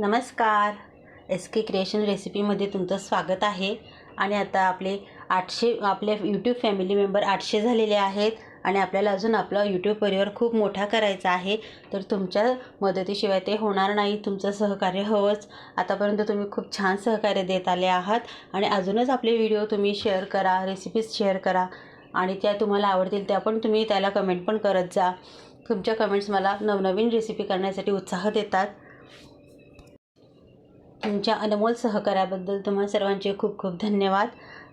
नमस्कार. एस के क्रिएशन रेसिपीमध्ये तुमचं स्वागत आहे. आणि आता आपले आठशे आपले यूट्यूब फॅमिली मेंबर आठशे झालेले आहेत. आणि आपल्याला अजून आपला यूट्यूब परिवार खूप मोठा करायचा आहे. तर तुमच्या मदतीशिवाय ते होणार नाही. तुमचं सहकार्य हवंच. आतापर्यंत तुम्ही खूप छान सहकार्य देत आले आहात. आणि अजूनच आपले व्हिडिओ तुम्ही शेअर करा रेसिपीज शेअर करा. आणि त्या तुम्हाला आवडतील त्या पण तुम्ही त्याला कमेंट पण करत जा. तुमच्या कमेंट्स मला नवनवीन रेसिपी करण्यासाठी उत्साह देतात. तुमच्या अनमोल सहकार्याबद्दल तुम्हा सर्वांचे खूप खूप धन्यवाद.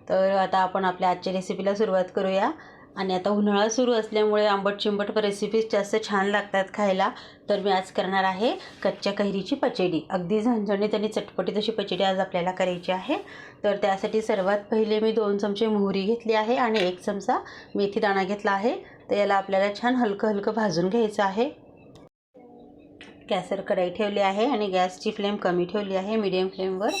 तर आता आपण आपल्या आजच्या रेसिपीला सुरुवात करूया. आणि आता उन्हाळा सुरू असल्यामुळे आंबट चिंबट रेसिपीज जास्त छान लागतात खायला. तर मी आज करणार आहे कच्च्या कैरीची पचेडी. अगदी झणझणीत आणि चटपटीत अशी पचेडी आज आपल्याला करायची आहे. तर त्यासाठी सर्वात पहिले मी दोन चमचे मोहरी घेतली आहे आणि एक चमचा मेथी दाणा घेतला आहे. तर याला आपल्याला छान हलकं हलकं भाजून घ्यायचं आहे. गॅसवर कढई ठेवली आहे आणि गॅसची फ्लेम कमी ठेवली आहे. मीडियम फ्लेमवर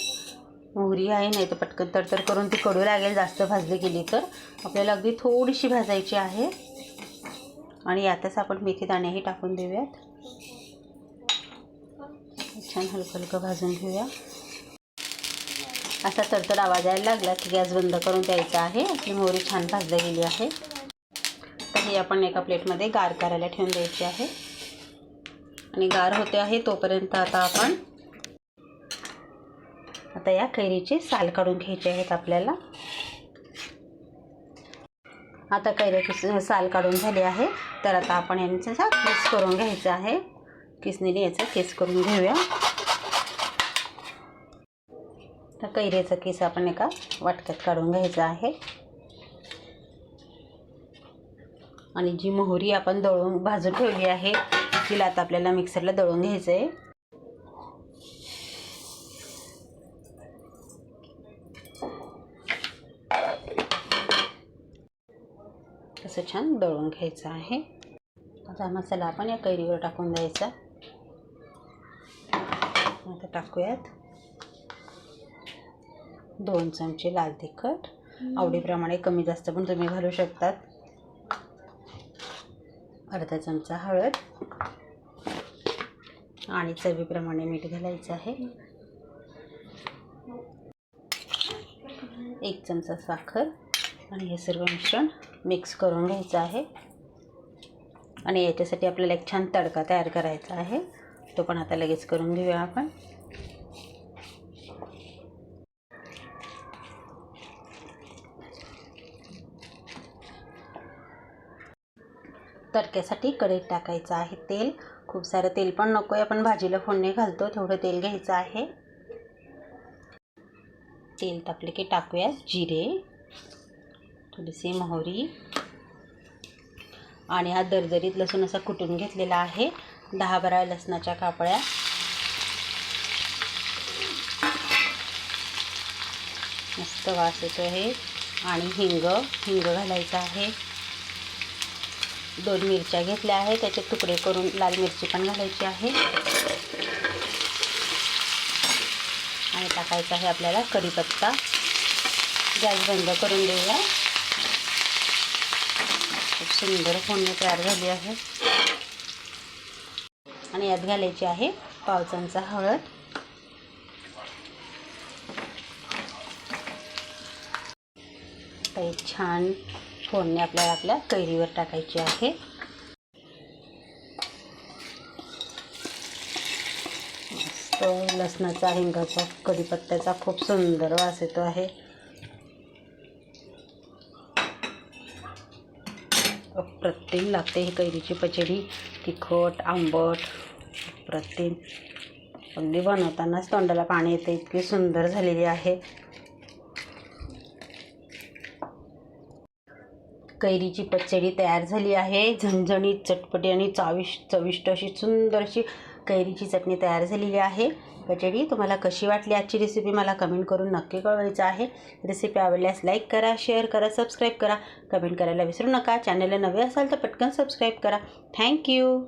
मोहरी आहे नाही तर पटकन तरतर करून ती कडू लागेल जास्त भाजली गेली तर. आपल्याला अगदी थोडीशी भाजायची आहे. आणि यातच आपण मेथी दाणेही टाकून देऊयात. छान हलकं हलकं भाजून घेऊया. असा तडतड आवाज यायला लागला की गॅस बंद करून द्यायचा आहे. आपली मोहरी छान भाजली गेली आहे. तर ही आपण एका प्लेटमध्ये गार करायला ठेवून द्यायची आहे. आणि गार होते आहे तोपर्यंत आता आपण आता या कैरीचे साल काढून घ्यायचे आहेत आपल्याला. आता कैऱ्याचे साल काढून झाले आहे. तर आता आपण यांचा केस करून घ्यायचा आहे. किसनीने याचा केस करून घेऊया. तर कैऱ्याचा केस आपण एका वाटक्यात काढून घ्यायचा आहे. आणि जी मोहरी आपण दळून भाजून ठेवली आहे तिला आता आपल्याला मिक्सरला दळून घ्यायचं आहे तसं छान दळून घ्यायचं आहे. आता मसाला आपण या कैरीवर टाकून द्यायचा. आता टाकूयात. दोन चमचे लाल तिखट. आवडीप्रमाणे कमी जास्त पण तुम्ही घालू शकतात. अर्धा चमचा हळद. आणि चवीप्रमाणे मीठ घालायचं आहे. एक चमचा साखर आणि हे सर्व मिश्रण मिक्स करून घ्यायचं आहे. आणि याच्यासाठी आपल्याला एक छान तडका तयार करायचा आहे. तो पण आता लगेच करून घेऊया आपण. तडक्यासाठी कढईत टाकायचं आहे तेल. खूप सारं तेल पण नको आहे आपण भाजीला फोडणी घालतो. तेवढं तेल घ्यायचं आहे. तेल तापले की टाकूया जिरे थोडीशी मोहरी आणि हा दरदरीत लसूण असा कुटून घेतलेला आहे. दहा बारा लसणाच्या कापड्या मस्त वास येतो आहे आणि हिंग हिंग घालायचं आहे. दोन मिरच्या घेतल्या आहेत. त्याचे तुकडे करून लाल मिरची पण घालायची आहे. आणि टाकायचा आहे आपल्याला कढीपत्ता. गॅस बंद करून देऊया. खूप सुंदर फोडणी तयार झाली आहे. आणि यात घालायची आहे पाव चमचा हळद. काही छान फोडणी आपल्याला आपल्या कैरीवर टाकायची आहे. लसणाचा हिंगाचा कढीपत्त्याचा खूप सुंदर वास येतो आहे. अप्रतिम लागते ही कैरीची पचडी. तिखट आंबट अप्रतिम. अगदी बनवतानाच तोंडाला पाणी येते. इतकी सुंदर झालेली आहे. कैरीची पचडी तयार झाली आहे. झणझणीत चटपटी आणि चाविश चविष्ट अशी सुंदर अशी कैरीची चटणी तयार झालेली आहे. पचडी तुम्हाला कशी वाटली आजची रेसिपी मला कमेंट करून नक्की कळवायचं आहे. रेसिपी आवडल्यास लाईक करा शेअर करा सबस्क्राईब करा. कमेंट करायला विसरू नका. चॅनलला नवे असाल तर पटकन सबस्क्राईब करा. थँक्यू